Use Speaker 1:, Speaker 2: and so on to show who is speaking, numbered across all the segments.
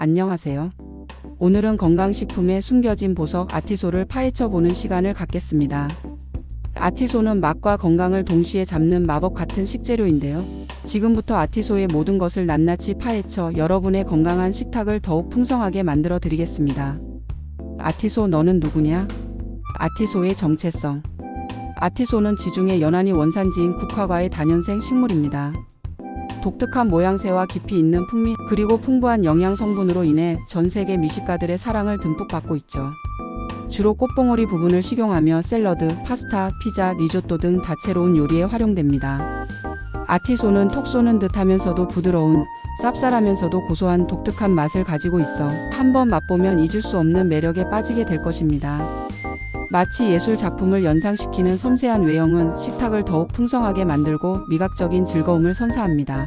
Speaker 1: 안녕하세요. 오늘은 건강식품에 숨겨진 보석 아티소를 파헤쳐 보는 시간을 갖겠습니다. 아티소는 맛과 건강을 동시에 잡는 마법 같은 식재료인데요. 지금부터 아티소의 모든 것을 낱낱이 파헤쳐 여러분의 건강한 식탁을 더욱 풍성하게 만들어 드리겠습니다. 아티소 너는 누구냐? 아티소의 정체성. 아티소는 지중해 연안이 원산지인 국화과의 다년생 식물입니다. 독특한 모양새와 깊이 있는 풍미 그리고 풍부한 영양 성분으로 인해 전 세계 미식가들의 사랑을 듬뿍 받고 있죠. 주로 꽃봉오리 부분을 식용하며 샐러드, 파스타, 피자, 리조또 등 다채로운 요리에 활용됩니다. 아티소는 톡 쏘는 듯 하면서도 부드러운 쌉쌀하면서도 고소한 독특한 맛을 가지고 있어 한번 맛보면 잊을 수 없는 매력에 빠지게 될 것입니다. 마치 예술 작품을 연상시키는 섬세한 외형은 식탁을 더욱 풍성하게 만들고 미각적인 즐거움을 선사합니다.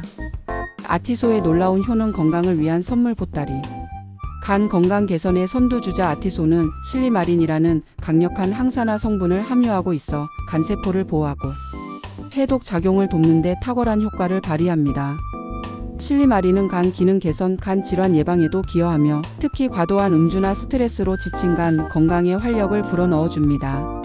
Speaker 1: 아티소의 놀라운 효능 건강을 위한 선물 보따리. 간 건강 개선의 선두주자 아티소는 실리마린이라는 강력한 항산화 성분을 함유하고 있어 간세포를 보호하고 해독 작용을 돕는 데 탁월한 효과를 발휘합니다. 실리마린은 간 기능 개선, 간 질환 예방에도 기여하며 특히 과도한 음주나 스트레스로 지친 간 건강에 활력을 불어넣어 줍니다.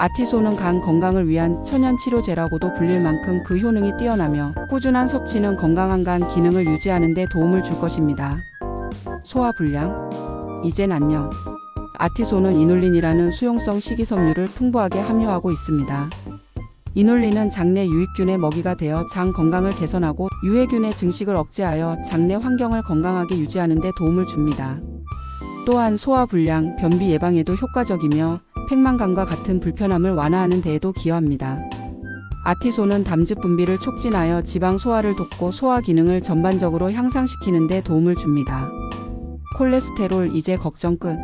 Speaker 1: 아티소는 간 건강을 위한 천연 치료제라고도 불릴 만큼 그 효능이 뛰어나며 꾸준한 섭취는 건강한 간 기능을 유지하는 데 도움을 줄 것입니다. 소화 불량? 이젠 안녕. 아티소는 이눌린이라는 수용성 식이섬유를 풍부하게 함유하고 있습니다. 이눌린은 장내 유익균의 먹이가 되어 장 건강을 개선하고 유해균의 증식을 억제하여 장내 환경을 건강하게 유지하는 데 도움을 줍니다. 또한 소화 불량, 변비 예방에도 효과적이며 팽만감과 같은 불편함을 완화하는 데에도 기여합니다. 아티소는 담즙 분비를 촉진하여 지방 소화를 돕고 소화 기능을 전반적으로 향상시키는 데 도움을 줍니다. 콜레스테롤 이제 걱정 끝.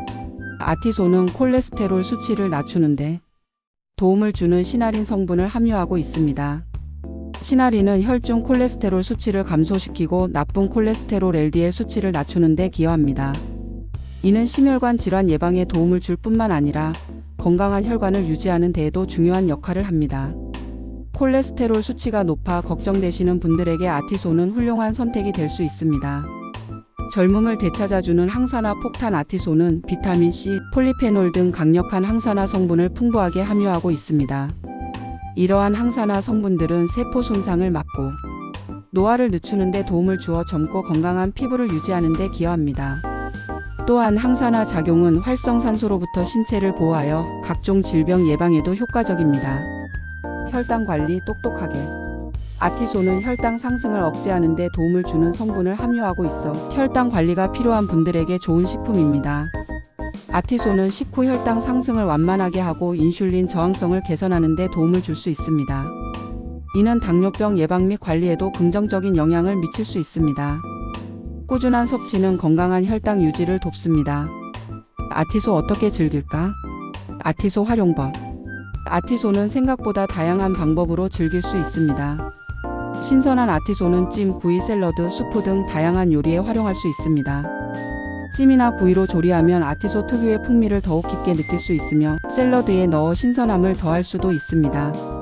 Speaker 1: 아티소는 콜레스테롤 수치를 낮추는데 도움을 주는 시나린 성분을 함유하고 있습니다. 시나린은 혈중 콜레스테롤 수치를 감소시키고 나쁜 콜레스테롤 LDL 수치를 낮추는 데 기여합니다. 이는 심혈관 질환 예방에 도움을 줄 뿐만 아니라 건강한 혈관을 유지하는 데에도 중요한 역할을 합니다. 콜레스테롤 수치가 높아 걱정되시는 분들에게 아티소는 훌륭한 선택이 될 수 있습니다. 젊음을 되찾아주는 항산화 폭탄 아티소는 비타민 C, 폴리페놀 등 강력한 항산화 성분을 풍부하게 함유하고 있습니다. 이러한 항산화 성분들은 세포 손상을 막고 노화를 늦추는 데 도움을 주어 젊고 건강한 피부를 유지하는 데 기여합니다. 또한 항산화 작용은 활성산소로부터 신체를 보호하여 각종 질병 예방에도 효과적입니다. 혈당 관리 똑똑하게 아티소는 혈당 상승을 억제하는 데 도움을 주는 성분을 함유하고 있어 혈당 관리가 필요한 분들에게 좋은 식품입니다. 아티소는 식후 혈당 상승을 완만하게 하고 인슐린 저항성을 개선하는 데 도움을 줄 수 있습니다. 이는 당뇨병 예방 및 관리에도 긍정적인 영향을 미칠 수 있습니다. 꾸준한 섭취는 건강한 혈당 유지를 돕습니다. 아티소 어떻게 즐길까? 아티소 활용법. 아티소는 생각보다 다양한 방법으로 즐길 수 있습니다. 신선한 아티소는 찜, 구이, 샐러드, 수프 등 다양한 요리에 활용할 수 있습니다. 찜이나 구이로 조리하면 아티소 특유의 풍미를 더욱 깊게 느낄 수 있으며 샐러드에 넣어 신선함을 더할 수도 있습니다.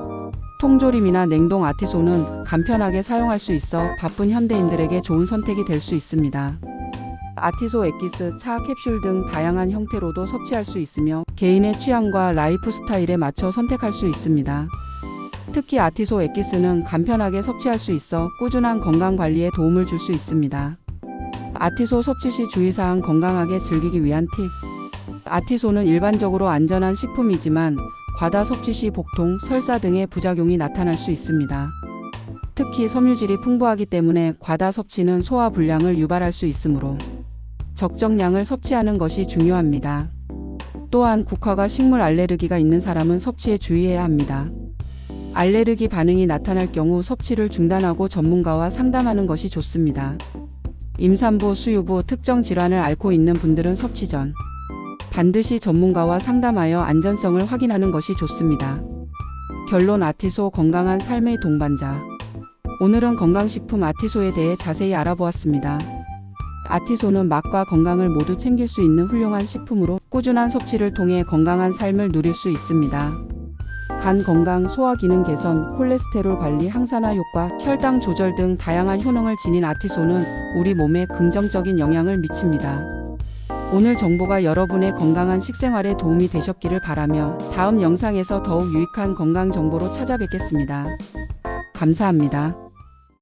Speaker 1: 통조림이나 냉동 아티소는 간편하게 사용할 수 있어 바쁜 현대인들에게 좋은 선택이 될 수 있습니다. 아티소 액기스, 차, 캡슐 등 다양한 형태로도 섭취할 수 있으며 개인의 취향과 라이프 스타일에 맞춰 선택할 수 있습니다. 특히 아티소 액기스는 간편하게 섭취할 수 있어 꾸준한 건강 관리에 도움을 줄 수 있습니다. 아티소 섭취 시 주의사항 건강하게 즐기기 위한 팁. 아티소는 일반적으로 안전한 식품이지만 과다 섭취 시 복통, 설사 등의 부작용이 나타날 수 있습니다. 특히 섬유질이 풍부하기 때문에 과다 섭취는 소화 불량을 유발할 수 있으므로 적정량을 섭취하는 것이 중요합니다. 또한 국화가 식물 알레르기가 있는 사람은 섭취에 주의해야 합니다. 알레르기 반응이 나타날 경우 섭취를 중단하고 전문가와 상담하는 것이 좋습니다. 임산부, 수유부, 특정 질환을 앓고 있는 분들은 섭취 전 반드시 전문가와 상담하여 안전성을 확인하는 것이 좋습니다. 결론 아티소 건강한 삶의 동반자. 오늘은 건강식품 아티소에 대해 자세히 알아보았습니다. 아티소는 맛과 건강을 모두 챙길 수 있는 훌륭한 식품으로 꾸준한 섭취를 통해 건강한 삶을 누릴 수 있습니다. 간 건강, 소화 기능 개선, 콜레스테롤 관리, 항산화 효과, 혈당 조절 등 다양한 효능을 지닌 아티소는 우리 몸에 긍정적인 영향을 미칩니다. 오늘 정보가 여러분의 건강한 식생활에 도움이 되셨기를 바라며 다음 영상에서 더욱 유익한 건강 정보로 찾아뵙겠습니다. 감사합니다.